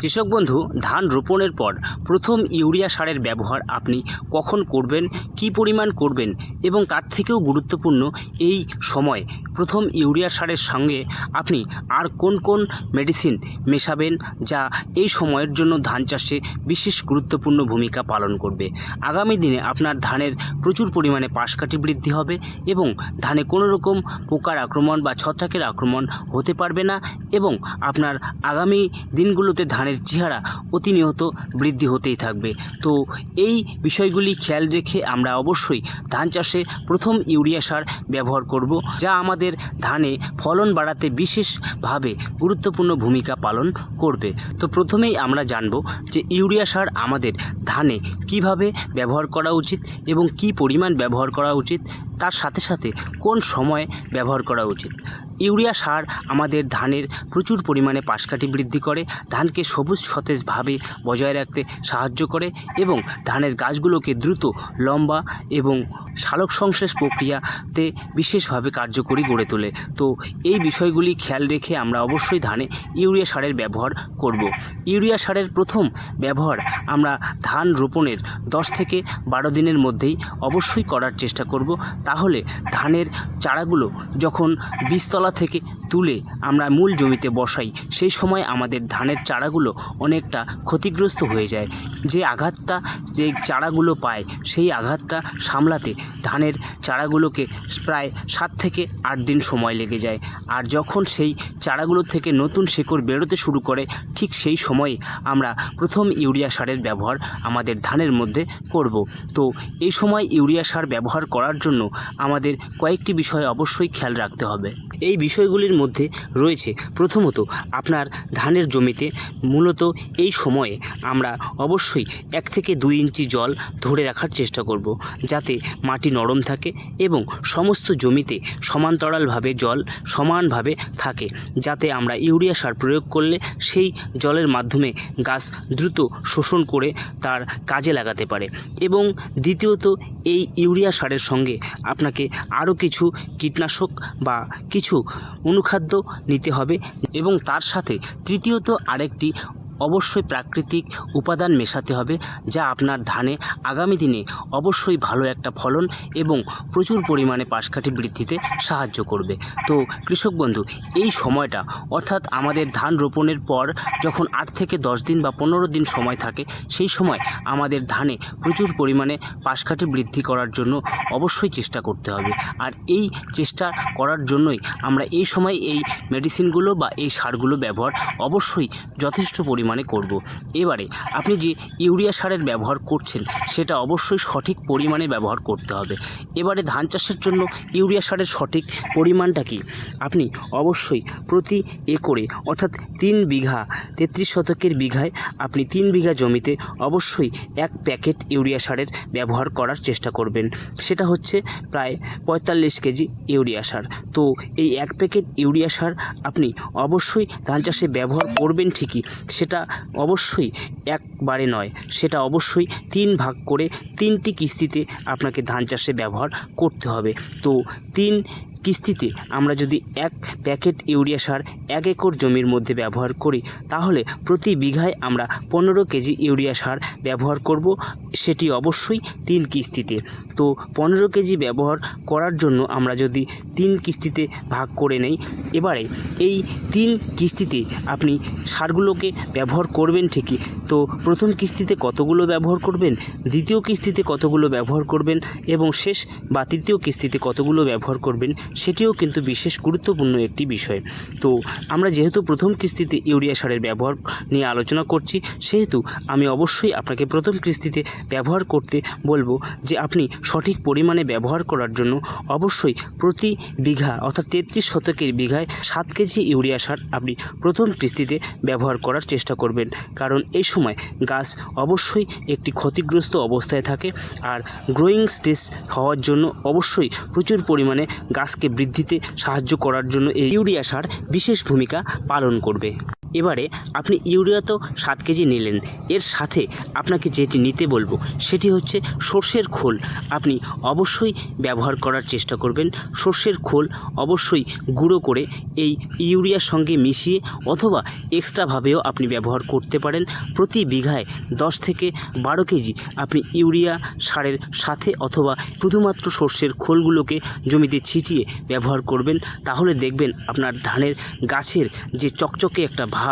কৃষক বন্ধু, ধান রোপণের পর প্রথম ইউরিয়া সারের ব্যবহার আপনি কখন করবেন, কী পরিমাণ করবেন এবং তার থেকেও গুরুত্বপূর্ণ এই সময় প্রথম ইউরিয়া সারের সঙ্গে আপনি আর কোন কোন মেডিসিন মেশাবেন যা এই সময়ের জন্য ধান চাষে বিশেষ গুরুত্বপূর্ণ ভূমিকা পালন করবে? আগামী দিনে আপনার ধানের প্রচুর পরিমাণে পাশকাঠি বৃদ্ধি হবে এবং ধানে কোনো রকম পোকার আক্রমণ বা ছত্রাকের আক্রমণ হতে পারবে না এবং আপনার আগামী দিনগুলোতে ধানের চেহারা প্রতিনিয়ত বৃদ্ধি হতেই থাকবে। তো এই বিষয়গুলি খেয়াল রেখে আমরা অবশ্যই ধান চাষে প্রথম ইউরিয়া সার ব্যবহার করব, যা আমাদের ধানে ফলন বাড়াতে বিশেষভাবে গুরুত্বপূর্ণ ভূমিকা পালন করবে। তো প্রথমেই আমরা জানব যে ইউরিয়া সার আমাদের ধানে কীভাবে ব্যবহার করা উচিত এবং কি পরিমাণ ব্যবহার করা উচিত, তার সাথে সাথে কোন সময় ব্যবহার করা উচিত। ইউরিয়া সার আমাদের ধানের প্রচুর পরিমাণে পাশকাঠি বৃদ্ধি করে, ধানকে সবুজ সতেজভাবে বজায় রাখতে সাহায্য করে এবং ধানের গাছগুলোকে দ্রুত, লম্বা এবং সালোক সংশ্লেষ প্রক্রিয়াতে বিশেষভাবে কার্যকরী গড়ে তোলে তো এই বিষয়গুলি খেয়াল রেখে আমরা অবশ্যই ধানে ইউরিয়া সারের ব্যবহার করব। ইউরিয়া সারের প্রথম ব্যবহার আমরা ধান রোপণের দশ থেকে বারো দিনের মধ্যেই অবশ্যই করার চেষ্টা করব তাহলে ধানের চারাগুলো যখন বীজতলা থেকে তুলে আমরা মূল জমিতে বসাই, সেই সময় আমাদের ধানের চারাগুলো অনেকটা ক্ষতিগ্রস্ত হয়ে যায়। যে আঘাতটা যে চারাগুলো পায়, সেই আঘাতটা সামলাতে ধানের চারাগুলোকে প্রায় সাত থেকে আট দিন সময় লেগে যায়। আর যখন সেই চারাগুলো থেকে নতুন শেকড় বেরোতে শুরু করে, ঠিক সেই সময়ে আমরা প্রথম ইউরিয়া সারের ব্যবহার আমাদের ধানের মধ্যে করব। তো এই সময় ইউরিয়া সার ব্যবহার করার জন্য আমাদের কয়েকটি বিষয় অবশ্যই খেয়াল রাখতে হবে। এই বিষয়গুলির মধ্যে রয়েছে, প্রথমত, আপনার ধানের জমিতে মূলত এই সময়ে আমরা অবশ্যই এক থেকে দুই ইঞ্চি জল ধরে রাখার চেষ্টা করব, যাতে মাটি নরম থাকে এবং সমস্ত জমিতে সমান্তরালভাবে জল সমানভাবে থাকে, যাতে আমরা ইউরিয়া সার প্রয়োগ করলে সেই জলের মাধ্যমে গাছ দ্রুত শোষণ করে তার কাজে লাগাতে পারে। এবং দ্বিতীয়ত, এই ইউরিয়া সারের সঙ্গে আপনাকে আরও কিছু কীটনাশক বা কিছু অনুখাদ্য নিতে হবে এবং তার সাথে তৃতীয়ত আরেকটি অবশ্যই প্রাকৃতিক উপাদান মেশাতে হবে, যা আপনার ধানে আগামী দিনে অবশ্যই ভালো একটা ফলন এবং প্রচুর পরিমাণে পাশকাঠি বৃদ্ধিতে সাহায্য করবে। তো কৃষক বন্ধু, এই সময়টা, অর্থাৎ আমাদের ধান রোপণের পর যখন আট থেকে দশ দিন বা পনেরো দিন সময় থাকে, সেই সময় আমাদের ধানে প্রচুর পরিমাণে পাশকাঠি বৃদ্ধি করার জন্য অবশ্যই চেষ্টা করতে হবে। আর এই চেষ্টা করার জন্যই আমরা এই সময় এই মেডিসিনগুলো বা এই সারগুলো ব্যবহার অবশ্যই যথেষ্ট পরিমাণে করব। এবারে আপনি যে ইউরিয়া সারের ব্যবহার করছেন, সেটা অবশ্যই সঠিক পরিমাণে ব্যবহার করতে হবে। এবারে ধান চাষের জন্য ইউরিয়া সারের সঠিক পরিমাণটা কি? আপনি অবশ্যই প্রতি একরে, অর্থাৎ তিন বিঘা, তেত্রিশ শতকের বিঘায় আপনি তিন বিঘা জমিতে অবশ্যই এক প্যাকেট ইউরিয়া সারের ব্যবহার করার চেষ্টা করবেন। সেটা হচ্ছে প্রায় পঁয়তাল্লিশ কেজি ইউরিয়া সার। তো এই এক প্যাকেট ইউরিয়া সার আপনি অবশ্যই ধান চাষে ব্যবহার করবেন ঠিকই, সেটা অবশ্যই একবারে নয়। সেটা অবশ্যই তিন ভাগ করে তিনটি কিস্তিতে আপনাকে ধান চাষে ব্যবহার করতে হবে। তো তিন কিস্তিতে আমরা যদি এক প্যাকেট ইউরিয়া সার এক একর জমির মধ্যে ব্যবহার করি, তাহলে প্রতি বিঘায় আমরা পনেরো কেজি ইউরিয়া সার ব্যবহার করব। সেটি অবশ্যই তিন কিস্তিতে। তো পনেরো কেজি ব্যবহার করার জন্য আমরা যদি তিন কিস্তিতে ভাগ করে নেই, এবারে এই তিন কিস্তিতে আপনি সারগুলোকে ব্যবহার করবেন ঠিকই তো প্রথম কিস্তিতে কতগুলো ব্যবহার করবেন? দ্বিতীয় কিস্তিতে কতগুলো ব্যবহার করবেন? এবং শেষ বা তৃতীয় কিস্তিতে কতগুলো ব্যবহার করবেন? সেটিও কিন্তু বিশেষ গুরুত্বপূর্ণ একটি বিষয়। তো আমরা যেহেতু প্রথম কিস্তিতে ইউরিয়া সারের ব্যবহার নিয়ে আলোচনা করছি, সেহেতু আমি অবশ্যই আপনাকে প্রথম কিস্তিতে ব্যবহার করতে বলব যে আপনি সঠিক পরিমাণে ব্যবহার করার জন্য অবশ্যই প্রতি বিঘা অর্থাৎ তেত্রিশ শতকের বিঘায় সাত কেজি ইউরিয়া সার আপনি প্রথম কিস্তিতে ব্যবহার করার চেষ্টা করবেন। কারণ এই সময় গাছ অবশ্যই একটি ক্ষতিগ্রস্ত অবস্থায় থাকে আর গ্রোয়িং স্টেজ হওয়ার জন্য অবশ্যই প্রচুর পরিমাণে গাছকে বৃদ্ধিতে সাহায্য করার জন্য এই ইউরিয়া সার বিশেষ ভূমিকা পালন করবে। এবারে আপনি ইউরিয়া তো সাত কেজি নিলেন। এর সাথে আপনাকে যেটি নিতে বলব, সেটি হচ্ছে সর্ষের খোল। আপনি অবশ্যই ব্যবহার করার চেষ্টা করবেন। সর্ষের খোল অবশ্যই গুঁড়ো করে এই ইউরিয়ার সঙ্গে মিশিয়ে অথবা এক্সট্রাভাবেও আপনি ব্যবহার করতে পারেন। প্রতি বিঘায় দশ থেকে বারো কেজি আপনি ইউরিয়া সারের সাথে অথবা শুধুমাত্র সর্ষের খোলগুলোকে জমিতে ছিটিয়ে ব্যবহার করবেন। তাহলে দেখবেন আপনার ধানের গাছের যে চকচকে একটা ভাব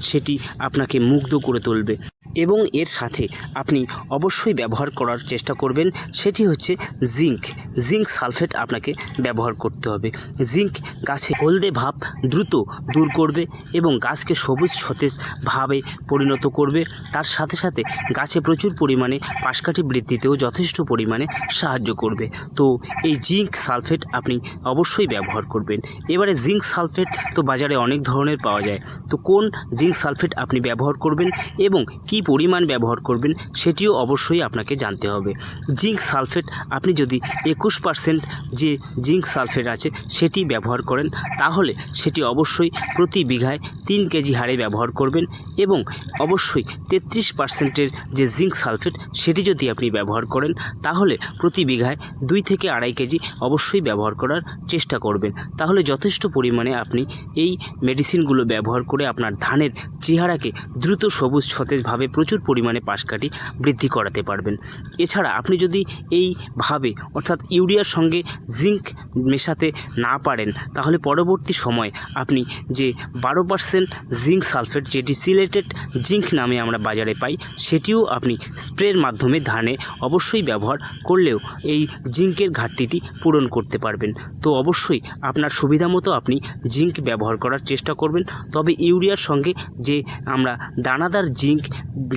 সেটি আপনাকে মুগ্ধ করে তুলবে। এবং এর সাথে আপনি অবশ্যই ব্যবহার করার চেষ্টা করবেন, সেটি হচ্ছে জিঙ্ক। জিঙ্ক সালফেট আপনাকে ব্যবহার করতে হবে। জিঙ্ক গাছে হলদে ভাব দ্রুত দূর করবে এবং গাছকে সবুজ সতেজ ভাবে পরিণত করবে। তার সাথে সাথে গাছে প্রচুর পরিমাণে পাশকাঠি বৃদ্ধিতেও যথেষ্ট পরিমাণে সাহায্য করবে। তো এই জিঙ্ক সালফেট আপনি অবশ্যই ব্যবহার করবেন। এবারে জিঙ্ক সালফেট তো বাজারে অনেক ধরনের পাওয়া যায়। তো কোন জিঙ্ক সালফেট আপনি ব্যবহার করবেন এবং পরিমাণ ব্যবহার করবেন সেটিও অবশ্যই আপনাকে জানতে হবে। জিঙ্ক সালফেট, আপনি যদি একুশ পার্সেন্ট যে জিঙ্ক সালফেট আছে সেটি ব্যবহার করেন, তাহলে সেটি অবশ্যই প্রতি বিঘায় তিন কেজি হারে ব্যবহার করবেন এবং অবশ্যই তেত্রিশ পার্সেন্টের যে জিঙ্ক সালফেট সেটি যদি আপনি ব্যবহার করেন, তাহলে প্রতি বিঘায় দুই থেকে আড়াই কেজি অবশ্যই ব্যবহার করার চেষ্টা করবেন। তাহলে যথেষ্ট পরিমাণে আপনি এই মেডিসিনগুলো ব্যবহার করে আপনার ধানের চেহারাকে দ্রুত সবুজ সতেজভাবে প্রচুর পরিমাণে পাশকাঠি বৃদ্ধি করাতে পারবেন। এছাড়া আপনি যদি এইভাবে অর্থাৎ ইউরিয়ার সঙ্গে জিঙ্ক মেশাতে না পারেন, তাহলে পরবর্তী সময় আপনি যে বারো পার্সেন্ট জিঙ্ক সালফেট, যেটি সিলেটেড জিঙ্ক নামে আমরা বাজারে পাই, সেটিও আপনি স্প্রের মাধ্যমে ধানে অবশ্যই ব্যবহার করলেও এই জিঙ্কের ঘাটতিটি পূরণ করতে পারবেন। তো অবশ্যই আপনার সুবিধা মতো আপনি জিঙ্ক ব্যবহার করার চেষ্টা করবেন। তবে ইউরিয়ার সঙ্গে যে আমরা দানাদার জিঙ্ক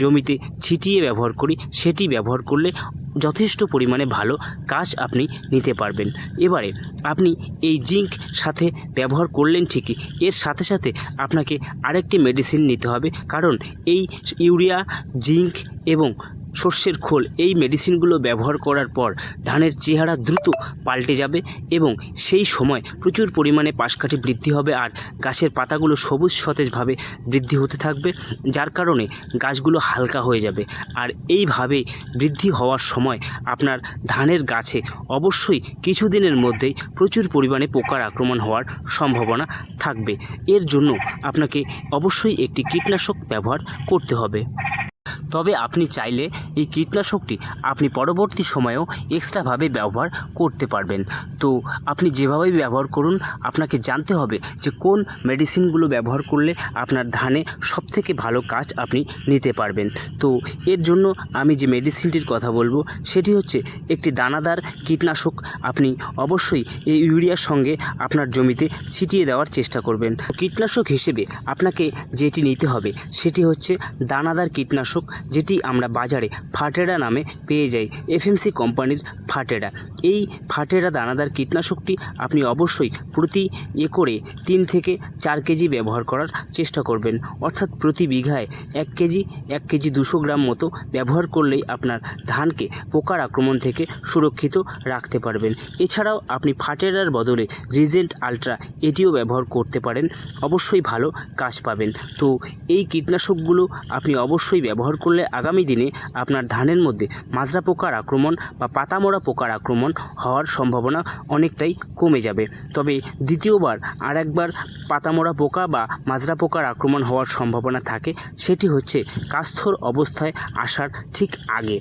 জমিতে ছিটিয়ে ব্যবহার করি, সেটি ব্যবহার করলে যথেষ্ট পরিমাণে ভালো কাজ আপনি নিতে পারবেন। এবারে আপনি এই জিঙ্ক সাথে ব্যবহার করলেন ঠিকই, এর সাথে সাথে আপনাকে আরেকটি মেডিসিন নিতে হবে, কারণ এই ইউরিয়া, জিঙ্ক এবং সর্ষের খোল। এই মেডিসিনগুলো ব্যবহার করার পর ধানের চেহারা দ্রুত পাল্টে যাবে এবং সেই সময় প্রচুর পরিমাণে পাশকাঠি বৃদ্ধি হবে আর গাছের পাতাগুলো সবুজ সতেজভাবে বৃদ্ধি হতে থাকবে, যার কারণে গাছগুলো হালকা হয়ে যাবে। আর এইভাবে বৃদ্ধি হওয়ার সময় আপনার ধানের গাছে অবশ্যই কিছুদিনের মধ্যেই প্রচুর পরিমাণে পোকার আক্রমণ হওয়ার সম্ভাবনা থাকবে। এর জন্য আপনাকে অবশ্যই একটি কীটনাশক ব্যবহার করতে হবে। তবে আপনি চাইলে এই কীটনাশকটি আপনি পরবর্তী সময়েও এক্সট্রাভাবে ব্যবহার করতে পারবেন। তো আপনি যেভাবেই ব্যবহার করুন, আপনাকে জানতে হবে যে কোন মেডিসিনগুলো ব্যবহার করলে আপনার ধানে সবথেকে ভালো কাজ আপনি নিতে পারবেন। তো এর জন্য আমি যে মেডিসিনটির কথা বলব, সেটি হচ্ছে একটি দানাদার কীটনাশক। আপনি অবশ্যই এই ইউরিয়ার সঙ্গে আপনার জমিতে ছিটিয়ে দেওয়ার চেষ্টা করবেন। কীটনাশক হিসেবে আপনাকে যেটি নিতে হবে, সেটি হচ্ছে দানাদার কীটনাশক, যেটি আমরা বাজারে ফাটেরা নামে পেয়ে যাই এফএমসি কোম্পানির ফাটেরা এই ফাটেরা দানাদার কীটনাশকটি আপনি অবশ্যই প্রতি একরে তিন থেকে চার কেজি ব্যবহার করার চেষ্টা করবেন। অর্থাৎ প্রতি বিঘায় এক কেজি এক কেজি দুশো গ্রাম মতো ব্যবহার করলেই আপনার ধানকে পোকার আক্রমণ থেকে সুরক্ষিত রাখতে পারবেন। এছাড়াও আপনি ফাটেরার বদলে রিজেন্ট আলট্রা এটিও ব্যবহার করতে পারেন। অবশ্যই ভালো কাজ পাবেন। তো এই কীটনাশকগুলো আপনি অবশ্যই ব্যবহার করলে আগামী দিনে আপনার ধানের মধ্যে মাজরা পোকার আক্রমণ বা পাতামোড়া পোকার আক্রমণ হওয়ার সম্ভাবনা অনেকটাই কমে যাবে। তবে দ্বিতীয়বার আর একবার পাতামোড়া পোকা বা মাজরা পোকার আক্রমণ হওয়ার সম্ভাবনা থাকে, সেটি হচ্ছে কাস্থর অবস্থায় আসার ঠিক আগে।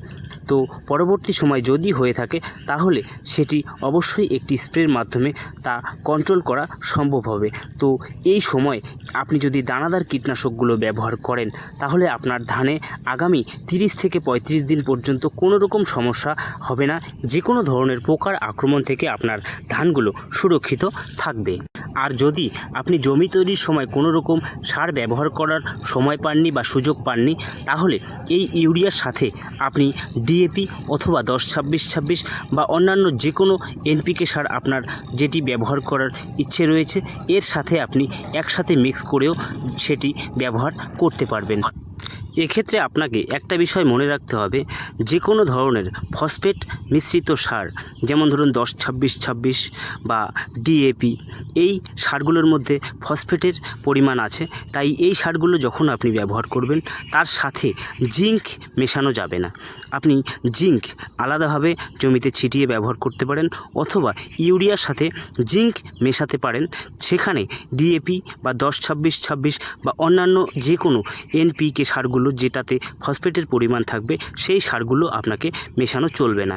তো পরবর্তী সময় যদি হয়ে থাকে, তাহলে সেটি অবশ্যই একটি স্প্রের মাধ্যমে তা কন্ট্রোল করা সম্ভব হবে। তো এই সময় আপনি যদি দানাদার কীটনাশকগুলো ব্যবহার করেন, তাহলে আপনার ধানে আগামী তিরিশ থেকে পঁয়ত্রিশ দিন পর্যন্ত কোনো রকম সমস্যা হবে না। যে কোনো ধরনের পোকার আক্রমণ থেকে আপনার ধানগুলো সুরক্ষিত থাকবে। আর যদি আপনি জমি তৈরির সময় কোনো রকম সার ব্যবহার করার সময় পাননি বা সুযোগ পাননি, তাহলে এই ইউরিয়ার সাথে আপনি ডিএপি অথবা দশ ছাব্বিশ ছাব্বিশ বা অন্যান্য যে কোনো এনপিকে সার আপনার যেটি ব্যবহার করার ইচ্ছে রয়েছে, এর সাথে আপনি একসাথে মিক্স করেও সেটি ব্যবহার করতে পারবেন। এক্ষেত্রে আপনাকে একটা বিষয় মনে রাখতে হবে যে কোনো ধরনের ফসফেট মিশ্রিত সার, যেমন ধরুন দশ, ছাব্বিশ ছাব্বিশ বা ডিএপি এই সারগুলোর মধ্যে ফসফেটের পরিমাণ আছে। তাই এই সারগুলো যখন আপনি ব্যবহার করবেন, তার সাথে জিঙ্ক মেশানো যাবে না। আপনি জিঙ্ক আলাদাভাবে জমিতে ছিটিয়ে ব্যবহার করতে পারেন অথবা ইউরিয়ার সাথে জিঙ্ক মেশাতে পারেন। সেখানে ডিএপি বা দশ, ছাব্বিশ ছাব্বিশ বা অন্যান্য যে কোনো এনপিকে সারগুলো যেটাতে ফসফেটের পরিমাণ থাকবে সেই সারগুলো আপনাকে মেশানো চলবে না।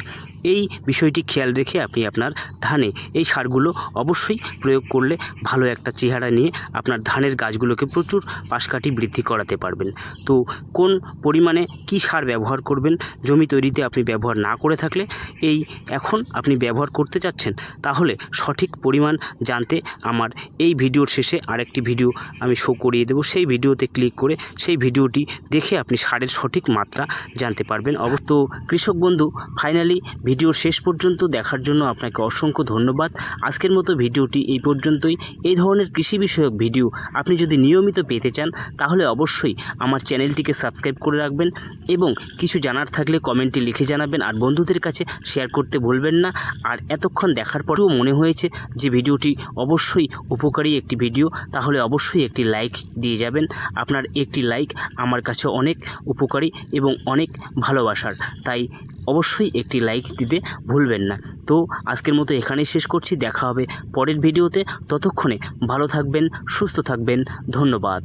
এই বিষয়টি খেয়াল রেখে আপনি আপনার ধানে এই সারগুলো অবশ্যই প্রয়োগ করলে ভালো একটা চেহারা নিয়ে আপনার ধানের গাছগুলোকে প্রচুর পাশকাঠি বৃদ্ধি করাতে পারবেন। তো কোন পরিমাণে কী সার ব্যবহার করবেন, জমি তৈরিতে আপনি ব্যবহার না করে থাকলে এই এখন আপনি ব্যবহার করতে চাচ্ছেন, তাহলে সঠিক পরিমাণ জানতে আমার এই ভিডিওর শেষে আরেকটি ভিডিও আমি শো করিয়ে দেবো। সেই ভিডিওতে ক্লিক করে সেই ভিডিওটি দেখে আপনি সারের সঠিক মাত্রা জানতে পারবেন। অবশ্য কৃষক বন্ধু ফাইনালি ভিডিওর শেষ পর্যন্ত দেখার জন্য আপনাকে অসংখ্য ধন্যবাদ। আজকের মতো ভিডিওটি এই পর্যন্তই। এই ধরনের কৃষি বিষয়ক ভিডিও আপনি যদি নিয়মিত পেতে চান, তাহলে অবশ্যই আমার চ্যানেলটিকে সাবস্ক্রাইব করে রাখবেন এবং কিছু জানার থাকলে কমেন্টে লিখে জানাবেন আর বন্ধুদের কাছে শেয়ার করতে ভুলবেন না। আর এতক্ষণ দেখার পরেও মনে হয়েছে যে ভিডিওটি অবশ্যই উপকারী একটি ভিডিও, তাহলে অবশ্যই একটি লাইক দিয়ে যাবেন। আপনার একটি লাইক আমার কাছে অনেক উপকারী এবং অনেক ভালোবাসার। তাই অবশ্যই একটি লাইক দিতে ভুলবেন না। তো আজকের মতো এখানেই শেষ করছি। দেখা হবে পরের ভিডিওতে ততক্ষণে ভালো থাকবেন, সুস্থ থাকবেন। ধন্যবাদ।